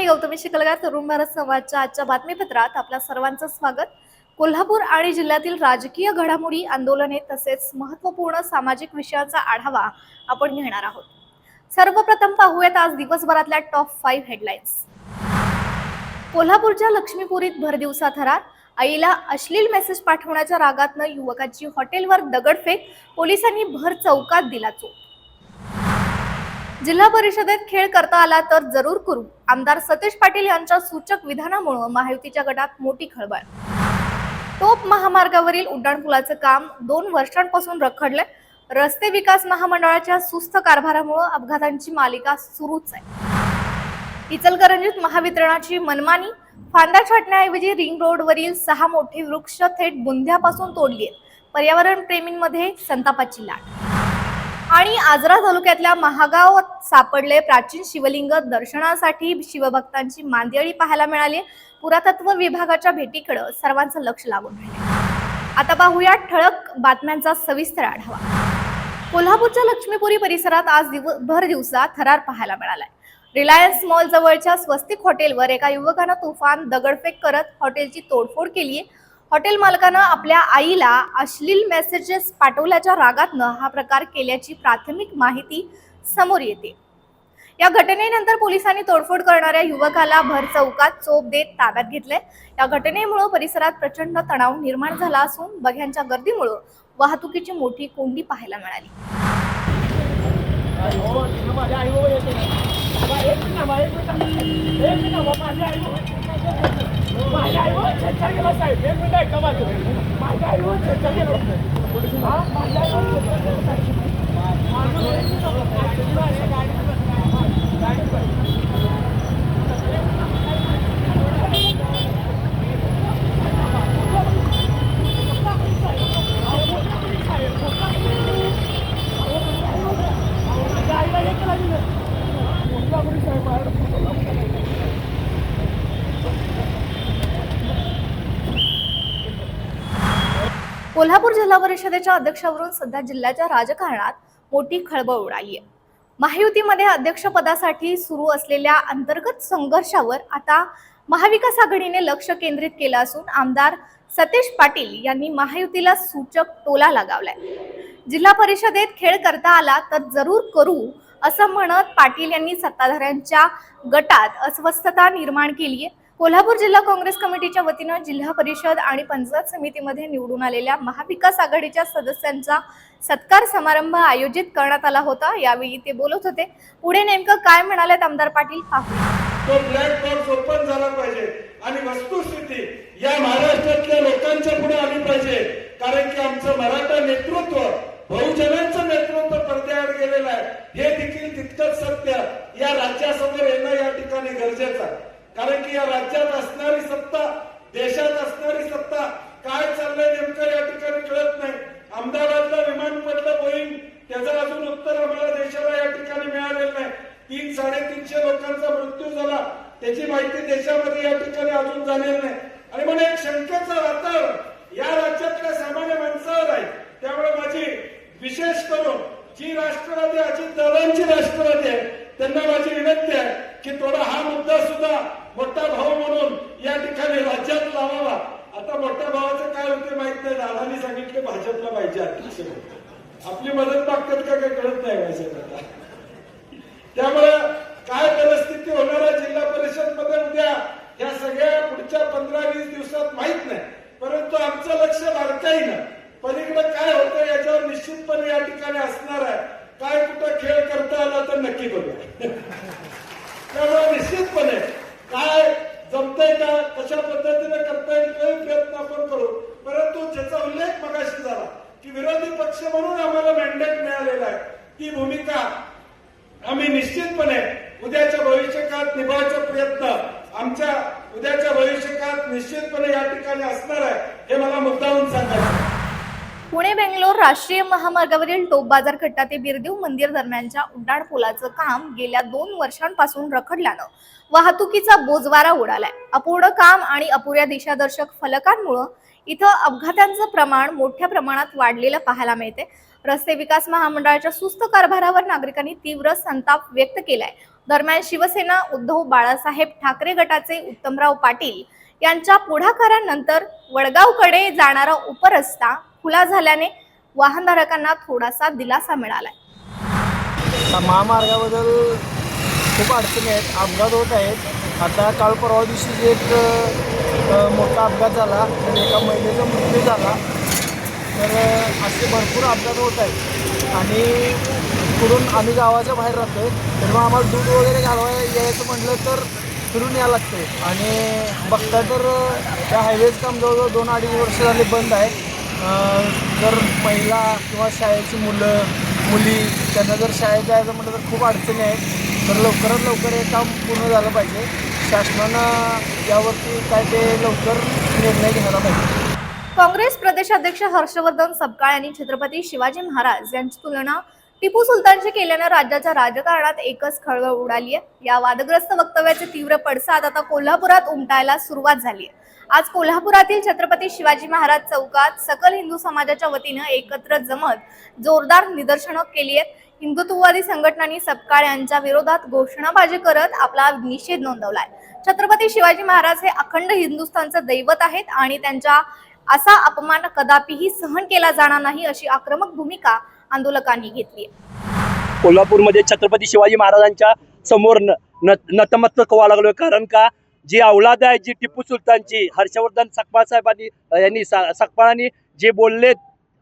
मी गौतमी शिकलगार तरुण भारत संवादच्या आजच्या बातमीपत्रात आपल्या सर्वांचं स्वागत. कोल्हापूर आणि जिल्ह्यातील राजकीय घडामोडी आंदोलने तसेच महत्त्वपूर्ण सामाजिक विषयांचा आढावा आपण घेणार आहोत. सर्वप्रथम पाहूयात आज दिवसभरातल्या टॉप फाईव्ह हेडलाईन्स कोल्हापूरच्या लक्ष्मीपुरीत भरदिवसा थरार आईला अश्लील मेसेज पाठवण्याच्या रागातनं युवकाची हॉटेलवर दगडफेक पोलिसांनी भर चौकात दिला चोप. जिल्हा परिषदेत खेळ करता आला तर जरूर करू. आमदार सतीश पाटील यांच्या सूचक विधानामुळे महायुतीच्या गटात मोठी खळबळ. टोप महामार्गावरील उड्डाणपुलाचं काम दोन वर्षांपासून रखडलंय. रस्ते विकास महामंडळाच्या सुस्त कारभारामुळे अपघातांची मालिका सुरूच आहे. इचलकरंजीत महावितरणाची मनमानी फांदा छाटण्याऐवजी रिंग रोडवरील सहा मोठे वृक्ष थेट बुंध्यापासून तोडली आहेत. पर्यावरण प्रेमींमध्ये संतापाची लाट. आणि आजरा तालुक्यातल्या महागाव सापडले प्राचीन शिवलिंग दर्शनासाठी शिवभक्तांची मांदियाळी पाहायला मिळाली. पुरातत्व विभागाच्या भेटीकडे सर्वांचं लक्ष लागून आता पाहूया ठळक बातम्यांचा सविस्तर आढावा. कोल्हापूरच्या लक्ष्मीपुरी परिसरात आज दिवसभर दिवसा थरार पाहायला मिळालाय. रिलायन्स मॉल जवळच्या स्वस्तिक हॉटेलवर एका युवकानं तुफान दगडफेक करत हॉटेलची तोडफोड केली आहे हॉटेल मालकानं आपल्या आईला अश्लील मेसेजेस पाठवल्याच्या रागातनं हा प्रकार केल्याची प्राथमिक माहिती समोर येते. या घटनेनंतर पोलिसांनी तोडफोड करणाऱ्या युवकाला भर चौकात चोप देत ताब्यात घेतले या घटनेमुळे परिसरात प्रचंड तणाव निर्माण झाला असून बघ्यांच्या गर्दीमुळे वाहतुकीची मोठी कोंडी पाहायला मिळाली. माझ्या आईवर छेडछाड केला साहेब एक मिनिट ऐका माझं माझ्या आईवर छेडछाड केला हा माझ्या आईवर छेडछाड केला साहेब माझं कोल्हापूर जिल्हा परिषदेच्या अध्यक्षावरून सध्या जिल्ह्याच्या राजकारणात मोठी खळबळ उडाली आहे. महायुतीमध्ये अध्यक्षपदासाठी सुरू असलेल्या अंतर्गत संघर्षावर आता महाविकास आघाडीने लक्ष केंद्रित केलं असून आमदार सतेश पाटील यांनी महायुतीला सूचक टोला लगावलाय. जिल्हा परिषदेत खेळ करता आला तर जरूर करू असं म्हणत पाटील यांनी सत्ताधाऱ्यांच्या गटात अस्वस्थता निर्माण केली आहे कोल्हापूर जिल्हा काँग्रेस कमिटीच्या वतीनं जिल्हा परिषद आणि पंचायत समितीमध्ये निवडून आलेल्या महाविकास आघाडीच्या सदस्यांचा सत्कार समारंभ आयोजित करण्यात आला होता. यावेळी ते बोलत होते पुढे नेमकं काय म्हणालेत आमदार पाटील? पाहूया तो ब्लॅक बॉक्स ओपन झाला पाहिजे आणि वस्तुस्थिती या महाराष्ट्रातल्या लोकांच्या पुढे आली पाहिजे. कारण की आमचं मराठा नेतृत्व बहुजनांचं नेतृत्व पडद्यावर गेलेलं आहे. हे देखील तितकंच सत्य. या राज्यासमोर येणं या ठिकाणी गरजेचं आहे. कारण की या राज्यात असणारी सत्ता देशात असणारी सत्ता काय चाललंय नेमकं या ठिकाणी कळत नाही. अहमदाबादला विमान पडलं बोईंग त्याचं अजून उत्तर आम्हाला देशाला या ठिकाणी मिळालेलं नाही. तीन साडेतीनशे लोकांचा मृत्यू झाला. त्याची माहिती देशामध्ये या ठिकाणी अजून झालेली नाही. आणि म्हणून एक शंकेचं वातावरण या राज्यातल्या सामान्य माणसावर आहे. त्यामुळे माझी विशेष करून जी राष्ट्रवादी अजित दादांची राष्ट्रवादी आहे त्यांना माझी विनंती आहे की थोडा हा मुद्दा सुद्धा मोठा भाऊ म्हणून या ठिकाणी राज्यात लावावा. आता मोठ्या भावाचं काय होते माहीत नाही. दादानी सांगितलं भाजपला पाहिजे अध्यक्ष आपली मदत मागतात का काही कळत नाही भाजप आता. त्यामुळे काय परिस्थिती होणार आहे जिल्हा परिषदमध्ये उद्या या सगळ्या पुढच्या पंधरा वीस दिवसात माहीत नाही. परंतु आमचं लक्ष बारकाईनं पलीकडे काय होतं याच्यावर निश्चितपणे या ठिकाणी असणार आहे. काय कुठं खेळ करतात तर नक्की करूया. त्यामुळे निश्चितपणे. काय जमतंय का कशा पद्धतीने करता येईल तोही प्रयत्न आपण करू. परंतु ज्याचा उल्लेख मगाशी झाला की विरोधी पक्ष म्हणून आम्हाला मॅन्डेट मिळालेला आहे. ती भूमिका आम्ही निश्चितपणे उद्याच्या भविष्यकाळात निभावायचा प्रयत्न आमच्या उद्याच्या भविष्यकाळात निश्चितपणे या ठिकाणी असणार आहे हे मला मुद्दाहून पुणे बेंगलोर राष्ट्रीय महामार्गावरील टोप बाजार खट्टा ते बिरदेव मंदिर दरम्यानच्या उड्डाणपुलाचं काम गेल्या दोन वर्षांपासून रखडल्यानं वाहतुकीचा बोजवारा उडालाय. अपूर्ण काम आणि अपुऱ्या दिशादर्शक फलकांमुळं इथं अपघातांचं प्रमाण मोठ्या प्रमाणात वाढलेलं पाहायला मिळते रस्ते विकास महामंडळाच्या सुस्त कारभारावर नागरिकांनी तीव्र संताप व्यक्त केलाय. दरम्यान शिवसेना उद्धव बाळासाहेब ठाकरे गटाचे उत्तमराव पाटील यांच्या पुढाकारानंतर वडगावकडे जाणारा उपरस्ता खुला झाल्याने वाहनधारकांना थोडासा दिलासा मिळालाय. महामार्गाबद्दल खूप अडचणी आहेत अपघात होत आहेत. आता काल परवा दिवशी जे एक मोठा अपघात झाला तर एका महिलेचा मृत्यू झाला. तर असे भरपूर अपघात होत आहेत. आणि कुठून आम्ही गावाच्या बाहेर राहतो तर मग आम्हाला दूध वगैरे घालवाय यायचं म्हटलं तर फिरून यावं लागते आणि बघता तर त्या हायवेज काम जवळजवळ दोन अडीच वर्ष झाले बंद आहे जर महिला किंवा शाळेची मुलं मुली त्यांना जर शाळेत जायचं म्हटलं तर खूप अडचणी आहेत. तर लवकरात लवकर हे काम पूर्ण झालं पाहिजे. शासनानं यावरती काय ते लवकर निर्णय घ्यायला पाहिजे. काँग्रेस प्रदेशाध्यक्ष हर्षवर्धन सपकाळ यांनी छत्रपती शिवाजी महाराज यांची तुलना टिपू सुलतानशी केल्यानं राज्याच्या राजकारणात एकच खळबळ उडाली आहे या वादग्रस्त वक्तव्याचे तीव्र पडसाद आता कोल्हापुरात उमटायला सुरुवात झाली आहे आज कोल्हापुरातील छत्रपती शिवाजी महाराज चौकात सकल हिंदू समाजाच्या वतीनं एकत्र जमत जोरदार निदर्शनं केली आहेत. हिंदुत्ववादी संघटनांनी सपकाळ यांच्या विरोधात घोषणाबाजी करत आपला निषेध नोंदवलाय. छत्रपती शिवाजी महाराज हे अखंड हिंदुस्थानचं दैवत आहेत आणि त्यांच्या असा अपमान कदापिही सहन केला जाणार नाही अशी आक्रमक भूमिका आंदोलकांनी घेतली कोल्हापूरमध्ये छत्रपती शिवाजी महाराजांच्या समोर न न- नतमस्तक व्हावं लागलोय. कारण का? जी अवलाद आहे जी टिपू सुलतानची हर्षवर्धन सकपाळ साहेबांनी यांनी सकपाळांनी जे बोलले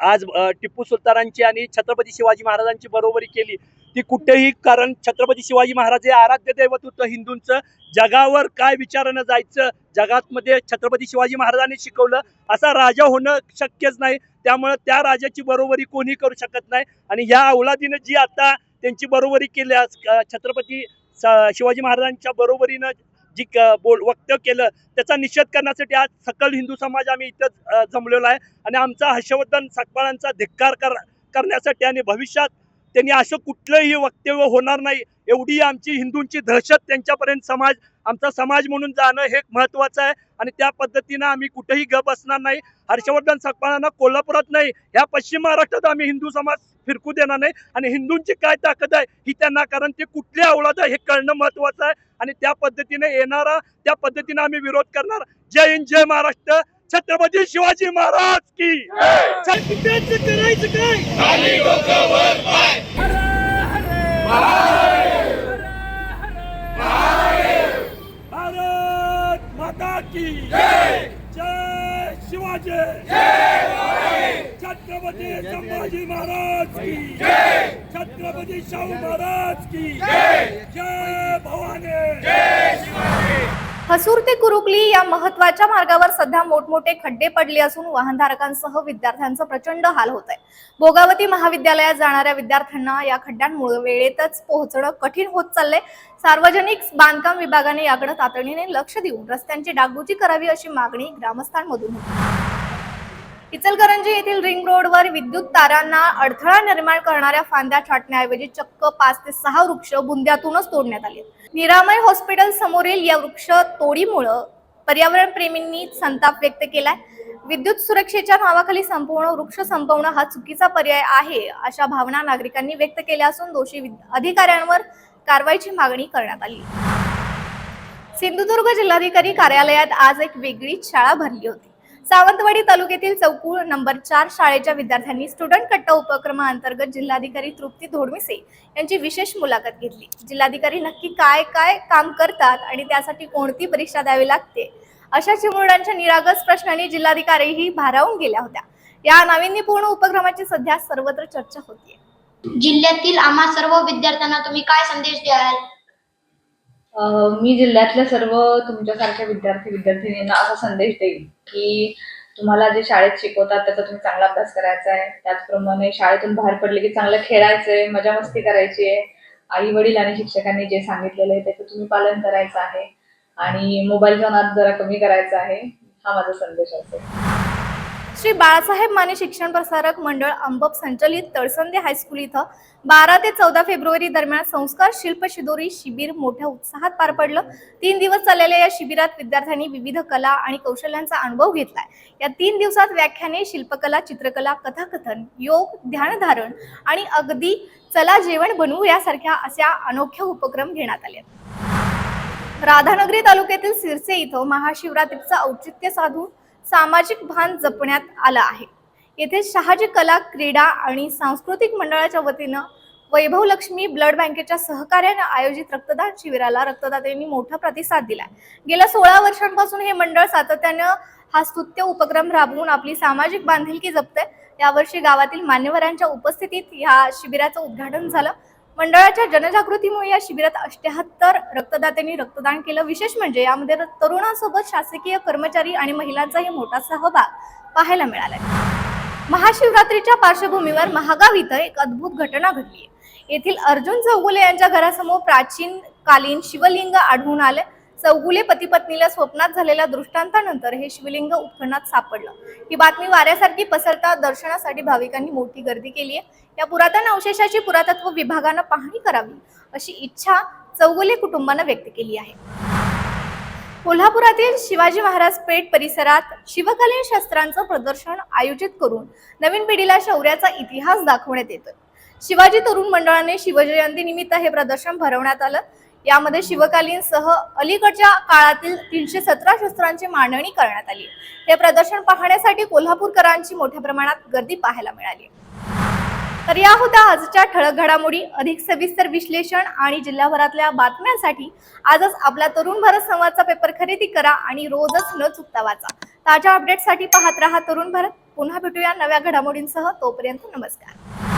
आज टिपू सुलतानांची आणि छत्रपती शिवाजी महाराजांची बरोबरी केली ती कुठेही कारण छत्रपती शिवाजी महाराज हे आराध्य दैवत होतं हिंदूंचं जगावर काय विचारानं जायचं जगातमध्ये छत्रपती शिवाजी महाराजांनी शिकवलं असा राजा होणं शक्यच नाही त्यामुळं त्या राजाची बरोबरी कोणी करू शकत नाही आणि ह्या औलादीनं जी आता त्यांची बरोबरी केली छत्रपती शिवाजी महाराजांच्या बरोबरीनं जी क- बोल वक्तव्य केलं त्याचा निषेध करण्यासाठी आज सकल हिंदू समाज आम्ही इथं जमलेलो आहे. आणि आमचा हर्षवर्धन सकपाळांचा धिक्कार कर करण्यासाठी आणि भविष्यात त्यांनी असं कुठलंही वक्तव्य होणार नाही. एवढी आमची हिंदूंची दहशत त्यांच्यापर्यंत समाज आमचा समाज म्हणून जाणं हे महत्वाचं आहे. आणि त्या पद्धतीनं आम्ही कुठेही गप असणार नाही. हर्षवर्धन सकपाळांना कोल्हापुरात नाही. ह्या पश्चिम महाराष्ट्रात आम्ही हिंदू समाज फिरकू देणार नाही. आणि हिंदूंची काय ताकद आहे ही त्यांना कारण ते कुठले अवलाद आहे हे कळणं महत्वाचं आहे. आणि त्या पद्धतीने येणारा त्या पद्धतीनं आम्ही विरोध करणार. जय हिंद जय महाराष्ट्र. छत्रपती शिवाजी महाराज की. करायचं काय? माता की. जय शिवाजी. छत्रपती संभाजी महाराज की. छत्रपती शाहू महाराज की. जय भवानी. हसूर ते कुरुकली या महत्त्वाच्या मार्गावर सध्या मोठमोठे खड्डे पडले असून वाहनधारकांसह विद्यार्थ्यांचं प्रचंड हाल होत आहे भोगावती महाविद्यालयात जाणाऱ्या विद्यार्थ्यांना या खड्ड्यांमुळे वेळेतच पोहोचणं कठीण होत चाललंय. सार्वजनिक बांधकाम विभागाने याकडे तातडीने लक्ष देऊन रस्त्यांची डागडुजी करावी अशी मागणी ग्रामस्थांमधून होती. इचलकरंजी येथील रिंग रोडवर विद्युत तारांना अडथळा निर्माण करणाऱ्या फांद्या छाटण्याऐवजी चक्क पाच ते सहा वृक्ष बुंद्यातूनच तोडण्यात आले. निरामय हॉस्पिटल समोरील या वृक्ष तोडीमुळं पर्यावरण प्रेमींनी संताप व्यक्त केलाय. विद्युत सुरक्षेच्या नावाखाली संपूर्ण वृक्ष संपवणं हा चुकीचा पर्याय आहे अशा भावना नागरिकांनी व्यक्त केल्या असून दोषी अधिकाऱ्यांवर कारवाईची मागणी करण्यात आली. सिंधुदुर्ग जिल्हाधिकारी कार्यालयात आज एक वेगळीच शाळा भरली होती. सावंतवाडी तालुक्यातील चौकूळ नंबर चार शाळेच्या विद्यार्थ्यांनी स्टुडंट कट्टा उपक्रमाअंतर्गत जिल्हाधिकारी तृप्ती धोडमिसे यांची विशेष मुलाखत घेतली. जिल्हाधिकारी नक्की काय काय काम करतात आणि त्यासाठी कोणती परीक्षा द्यावी लागते? अशा चिमुरड्यांच्या निरागस प्रश्नांनी जिल्हाधिकारीही भारावून गेल्या होत्या. या नाविन्यपूर्ण उपक्रमाची सध्या सर्वत्र चर्चा होतीये. जिल्ह्यातील आम्हा सर्व विद्यार्थ्यांना तुम्ही काय संदेश द्याल? मी जिल्ह्यातल्या सर्व तुमच्यासारख्या विद्यार्थी विद्यार्थिनींना असा संदेश देईन की तुम्हाला जे शाळेत शिकवतात त्याचा तुम्ही चांगला अभ्यास करायचा आहे. त्याचप्रमाणे शाळेतून बाहेर पडले की चांगलं खेळायचंय मजा मस्ती करायची आहे. आई वडील आणि शिक्षकांनी जे सांगितलेलं आहे त्याचं तुम्ही पालन करायचं आहे. आणि मोबाईलचा नाद जरा कमी करायचा आहे. हा माझा संदेश असेल श्री बाळासाहेब माने शिक्षण प्रसारक मंडळ अंबप संचलित तळसंदे हायस्कूल इथं बारा ते चौदा फेब्रुवारी दरम्यान संस्कार शिल्प शिदोरी शिबिर मोठ्या उत्साहात पार पडलं. तीन दिवस चाललेल्या या शिबिरात विद्यार्थ्यांनी विविध कला आणि कौशल्यांचा अनुभव घेतलाय. या तीन दिवसात व्याख्याने शिल्पकला चित्रकला कथाकथन योग ध्यानधारण आणि अगदी चला जेवण बनवू यासारख्या अशा अनोख्या उपक्रम घेण्यात आले. राधानगरी तालुक्यातील सिरसे इथं महाशिवरात्रीचं औचित्य साधून सामाजिक भान जपण्यात आलं आहे. येथे शहाजी कला क्रीडा आणि सांस्कृतिक मंडळाच्या वतीनं वैभव लक्ष्मी ब्लड बँकेच्या सहकार्याने आयोजित रक्तदान शिबिराला रक्तदात्यांनी मोठा प्रतिसाद दिलाय. गेल्या सोळा वर्षांपासून हे मंडळ सातत्यानं हा स्तुत्य उपक्रम राबवून आपली सामाजिक बांधिलकी जपते यावर्षी गावातील मान्यवरांच्या उपस्थितीत या शिबिराचं उद्घाटन झालं. मंडळाच्या जनजागृतीमुळे या शिबिरात अष्ट्याहत्तर रक्तदात्यांनी रक्तदान केलं. विशेष म्हणजे यामध्ये तरुणांसोबत शासकीय कर्मचारी आणि महिलांचाही मोठा सहभाग पाहायला मिळाला महाशिवरात्रीच्या पार्श्वभूमीवर महागाव इथं एक अद्भुत घटना घडली येथील अर्जुन चौगुले यांच्या घरासमोर प्राचीन कालीन शिवलिंग आढळून आले चौगुले पतीपत्नीला स्वप्नात झालेल्या दृष्टांतानंतर हे शिवलिंग उत्खननात सापडलं. ही बातमी वाऱ्यासारखी पसरता दर्शनासाठी भाविकांनी मोठी गर्दी केली आहे. या पुरातन अवशेषाची पुरातत्व विभागानं पाहणी करावी अशी इच्छा चौगुले कुटुंबानं व्यक्त केली आहे. कोल्हापुरातील शिवाजी महाराज पेठ परिसरात शिवकालीन शस्त्रांचं प्रदर्शन आयोजित करून नवीन पिढीला शौर्याचा इतिहास दाखवण्यात येतोय. शिवाजी तरुण मंडळाने शिवजयंती निमित्त हे प्रदर्शन भरवण्यात आलं. यामध्ये शिवकालीन सह अलीकडच्या काळातील तीनशे सतरा शस्त्रांची मांडणी करण्यात आली. हे प्रदर्शन पाहण्यासाठी कोल्हापूरकरांची मोठ्या प्रमाणात गर्दी पाहायला मिळाली. तर या होत्या आजच्या ठळक घडामोडी. अधिक सविस्तर विश्लेषण आणि जिल्हाभरातल्या बातम्यांसाठी आजच आपला तरुण भारत संवादचा पेपर खरेदी करा आणि रोजच न चुकता वाचा. ताज्या अपडेटसाठी पाहत राहा तरुण भारत. पुन्हा भेटूया नव्या घडामोडींसह. तोपर्यंत नमस्कार.